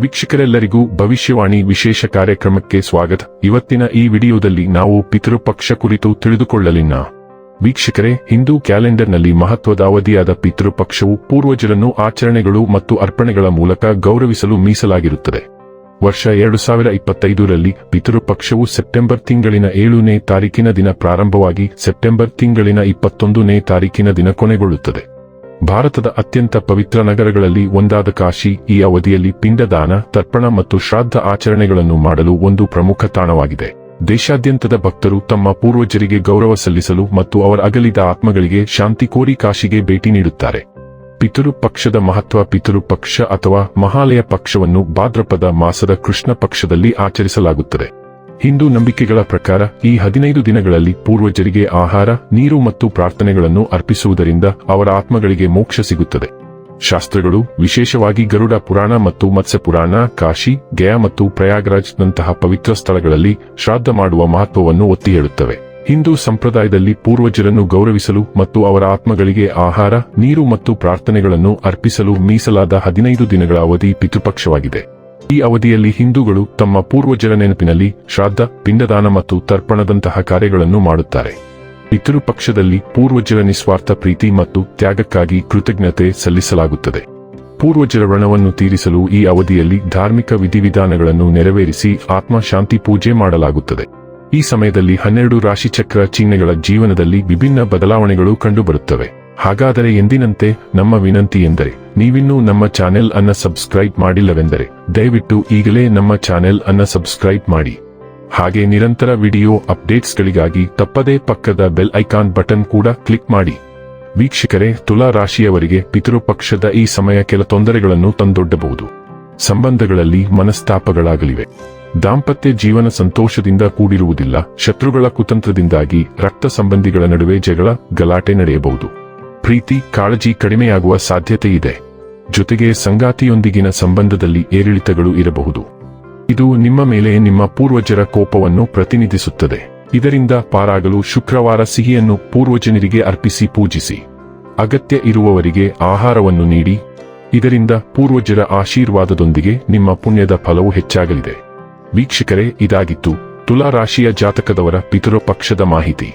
ವೀಕ್ಷಕರೆಲ್ಲರಿಗೂ ಭವಿಷ್ಯವಾಣಿ ವಿಶೇಷ ಕಾರ್ಯಕ್ರಮಕ್ಕೆ ಸ್ವಾಗತ. ಇವತ್ತಿನ ಈ ವಿಡಿಯೋದಲ್ಲಿ ನಾವು ಪಿತೃಪಕ್ಷ ಕುರಿತು ತಿಳಿದುಕೊಳ್ಳಲಿನ ವೀಕ್ಷಕರೇ, ಹಿಂದೂ ಕ್ಯಾಲೆಂಡರ್ನಲ್ಲಿ ಮಹತ್ವದ ಅವಧಿಯಾದ ಪಿತೃಪಕ್ಷವು ಪೂರ್ವಜರನ್ನು ಆಚರಣೆಗಳು ಮತ್ತು ಅರ್ಪಣೆಗಳ ಮೂಲಕ ಗೌರವಿಸಲು ಮೀಸಲಾಗಿರುತ್ತದೆ. ವರ್ಷ ಎರಡು ಸಾವಿರ ಇಪ್ಪತ್ತೈದರಲ್ಲಿ ಪಿತೃಪಕ್ಷವು ಸೆಪ್ಟೆಂಬರ್ ತಿಂಗಳಿನ ಏಳನೇ ತಾರೀಕಿನ ದಿನ ಪ್ರಾರಂಭವಾಗಿ ಸೆಪ್ಟೆಂಬರ್ ತಿಂಗಳಿನ ಇಪ್ಪತ್ತೊಂದನೇ ತಾರೀಕಿನ ದಿನ ಕೊನೆಗೊಳ್ಳುತ್ತದೆ. ಭಾರತದ ಅತ್ಯಂತ ಪವಿತ್ರ ನಗರಗಳಲ್ಲಿ ಒಂದಾದ ಕಾಶಿ. ಈ ಅವಧಿಯಲ್ಲಿ ಪಿಂಡದಾನ, ತರ್ಪಣ ಮತ್ತು ಶ್ರಾದ್ದ ಆಚರಣೆಗಳನ್ನು ಮಾಡಲು ಒಂದು ಪ್ರಮುಖ ತಾಣವಾಗಿದೆ. ದೇಶಾದ್ಯಂತದ ಭಕ್ತರು ತಮ್ಮ ಪೂರ್ವಜರಿಗೆ ಗೌರವ ಸಲ್ಲಿಸಲು ಮತ್ತು ಅವರ ಅಗಲಿದ ಆತ್ಮಗಳಿಗೆ ಶಾಂತಿ ಕೋರಿ ಕಾಶಿಗೆ ಭೇಟಿ ನೀಡುತ್ತಾರೆ. ಪಿತೃ ಪಕ್ಷದ ಮಹತ್ವ ಪಿತೃ ಪಕ್ಷ ಅಥವಾ ಮಹಾಲಯ ಪಕ್ಷವನ್ನು ಭಾದ್ರಪದ ಮಾಸದ ಕೃಷ್ಣ ಪಕ್ಷದಲ್ಲಿ ಆಚರಿಸಲಾಗುತ್ತದೆ. ಹಿಂದೂ ನಂಬಿಕೆಗಳ ಪ್ರಕಾರ ಈ ಹದಿನೈದು ದಿನಗಳಲ್ಲಿ ಪೂರ್ವಜರಿಗೆ ಆಹಾರ, ನೀರು ಮತ್ತು ಪ್ರಾರ್ಥನೆಗಳನ್ನು ಅರ್ಪಿಸುವುದರಿಂದ ಅವರ ಆತ್ಮಗಳಿಗೆ ಮೋಕ್ಷ ಸಿಗುತ್ತದೆ. ಶಾಸ್ತ್ರಗಳು, ವಿಶೇಷವಾಗಿ ಗರುಡ ಪುರಾಣ ಮತ್ತು ಮತ್ಸ್ಯ ಪುರಾಣ, ಕಾಶಿ, ಗಯಾ ಮತ್ತು ಪ್ರಯಾಗ್ರಾಜ್ನಂತಹ ಪವಿತ್ರ ಸ್ಥಳಗಳಲ್ಲಿ ಶ್ರಾದ್ದ ಮಾಡುವ ಮಹತ್ವವನ್ನು ಒತ್ತಿ ಹೇಳುತ್ತವೆ. ಹಿಂದೂ ಸಂಪ್ರದಾಯದಲ್ಲಿ ಪೂರ್ವಜರನ್ನು ಗೌರವಿಸಲು ಮತ್ತು ಅವರ ಆತ್ಮಗಳಿಗೆ ಆಹಾರ, ನೀರು ಮತ್ತು ಪ್ರಾರ್ಥನೆಗಳನ್ನು ಅರ್ಪಿಸಲು ಮೀಸಲಾದ ಹದಿನೈದು ದಿನಗಳ ಅವಧಿ ಪಿತೃಪಕ್ಷವಾಗಿದೆ. ಈ ಅವಧಿಯಲ್ಲಿ ಹಿಂದೂಗಳು ತಮ್ಮ ಪೂರ್ವಜರ ನೆನಪಿನಲ್ಲಿ ಶ್ರಾದ್ದ, ಪಿಂಡದಾನ ಮತ್ತು ತರ್ಪಣದಂತಹ ಕಾರ್ಯಗಳನ್ನು ಮಾಡುತ್ತಾರೆ. ಪಿತೃಪಕ್ಷದಲ್ಲಿ ಪೂರ್ವಜರ ನಿಸ್ವಾರ್ಥ ಪ್ರೀತಿ ಮತ್ತು ತ್ಯಾಗಕ್ಕಾಗಿ ಕೃತಜ್ಞತೆ ಸಲ್ಲಿಸಲಾಗುತ್ತದೆ. ಪೂರ್ವಜರ ಋಣವನ್ನು ತೀರಿಸಲು ಈ ಅವಧಿಯಲ್ಲಿ ಧಾರ್ಮಿಕ ವಿಧಿವಿಧಾನಗಳನ್ನು ನೆರವೇರಿಸಿ ಆತ್ಮಶಾಂತಿ ಪೂಜೆ ಮಾಡಲಾಗುತ್ತದೆ. ಈ ಸಮಯದಲ್ಲಿ ಹನ್ನೆರಡು ರಾಶಿಚಕ್ರ ಚಿಹ್ನೆಗಳ ಜೀವನದಲ್ಲಿ ವಿಭಿನ್ನ ಬದಲಾವಣೆಗಳು ಕಂಡುಬರುತ್ತವೆ. ಹಾಗಾದರೆ ಎಂದಿನಂತೆ ನಮ್ಮ ವಿನಂತಿ ಎಂದರೆ, ನೀವಿನ್ನೂ ನಮ್ಮ ಚಾನೆಲ್ ಅನ್ನ ಸಬ್ಸ್ಕ್ರೈಬ್ ಮಾಡಿಲ್ಲವೆಂದರೆ, ದಯವಿಟ್ಟು ಈಗಲೇ ನಮ್ಮ ಚಾನೆಲ್ ಅನ್ನ ಸಬ್ಸ್ಕ್ರೈಬ್ ಮಾಡಿ. ಹಾಗೆ ನಿರಂತರ ವಿಡಿಯೋ ಅಪ್ಡೇಟ್ಸ್ಗಳಿಗಾಗಿ ತಪ್ಪದೇ ಪಕ್ಕದ ಬೆಲ್ ಐಕಾನ್ ಬಟನ್ ಕೂಡ ಕ್ಲಿಕ್ ಮಾಡಿ. ವೀಕ್ಷಕರೇ, ತುಲಾ ರಾಶಿಯವರಿಗೆ ಪಿತೃಪಕ್ಷದ ಈ ಸಮಯ ಕೆಲ ತೊಂದರೆಗಳನ್ನು ತಂದೊಡ್ಡಬಹುದು. ಸಂಬಂಧಗಳಲ್ಲಿ ಮನಸ್ತಾಪಗಳಾಗಲಿವೆ. ದಾಂಪತ್ಯ ಜೀವನ ಸಂತೋಷದಿಂದ ಕೂಡಿರುವುದಿಲ್ಲ, ಶತ್ರುಗಳ ಕುತಂತ್ರದಿಂದಾಗಿ ರಕ್ತ ಸಂಬಂಧಿಗಳ ನಡುವೆ ಜಗಳ ಗಲಾಟೆ ನಡೆಯಬಹುದು. ಪ್ರೀತಿ, ಕಾಳಜಿ ಕಡಿಮೆಯಾಗುವ ಸಾಧ್ಯತೆ ಇದೆ. ಜೊತೆಗೆ ಸಂಗಾತಿಯೊಂದಿಗಿನ ಸಂಬಂಧದಲ್ಲಿ ಏರಿಳಿತಗಳು ಇರಬಹುದು. ಇದು ನಿಮ್ಮ ಮೇಲೆ ನಿಮ್ಮ ಪೂರ್ವಜರ ಕೋಪವನ್ನು ಪ್ರತಿನಿಧಿಸುತ್ತದೆ. ಇದರಿಂದ ಪಾರಾಗಲು ಶುಕ್ರವಾರ ಸಿಹಿಯನ್ನು ಪೂರ್ವಜನರಿಗೆ ಅರ್ಪಿಸಿ ಪೂಜಿಸಿ. ಅಗತ್ಯ ಇರುವವರಿಗೆ ಆಹಾರವನ್ನು ನೀಡಿ. ಇದರಿಂದ ಪೂರ್ವಜರ ಆಶೀರ್ವಾದದೊಂದಿಗೆ ನಿಮ್ಮ ಪುಣ್ಯದ ಫಲವು ಹೆಚ್ಚಾಗಲಿದೆ. ವೀಕ್ಷಕರೇ, ಇದಾಗಿತ್ತು ತುಲಾ ರಾಶಿಯ ಜಾತಕದವರ ಪಿತೃಪಕ್ಷದ ಮಾಹಿತಿ.